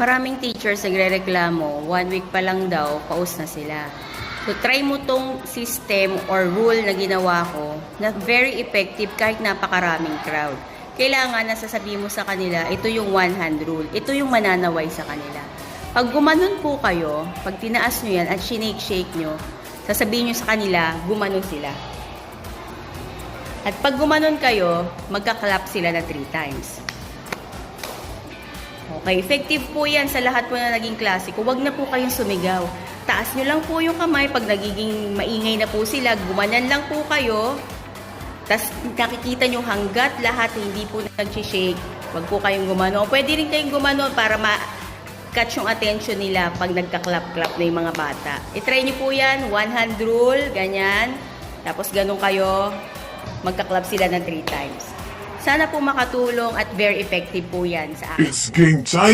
Maraming teachers nagre-reklamo, one week pa lang daw, paus na sila. So try mo tong system or rule na ginawa ko na very effective kahit napakaraming crowd. Kailangan nasasabihin mo sa kanila, ito yung one hand rule. Ito yung mananaway sa kanila. Pag gumanon po kayo, pag tinaas nyo yan at shinake-shake nyo, sasabihin nyo sa kanila, gumanon sila. At pag gumanon kayo, magka-clap sila na three times. Okay, effective po yan sa lahat po na naging klasiko. Huwag na po kayong sumigaw. Taas nyo lang po yung kamay pag nagiging maingay na po sila. Gumanan lang po kayo. Tapos nakikita nyo hanggat lahat hindi po nag-shake. Huwag po kayong gumano. Pwede rin kayong gumano para ma-catch yung attention nila pag nagka-clap-clap na yung mga bata. I-try nyo po yan. One hand rule. Ganyan. Tapos ganun kayo. Magka-clap sila ng three times. Sana po makatulong at very effective po yan sa akin. It's game time.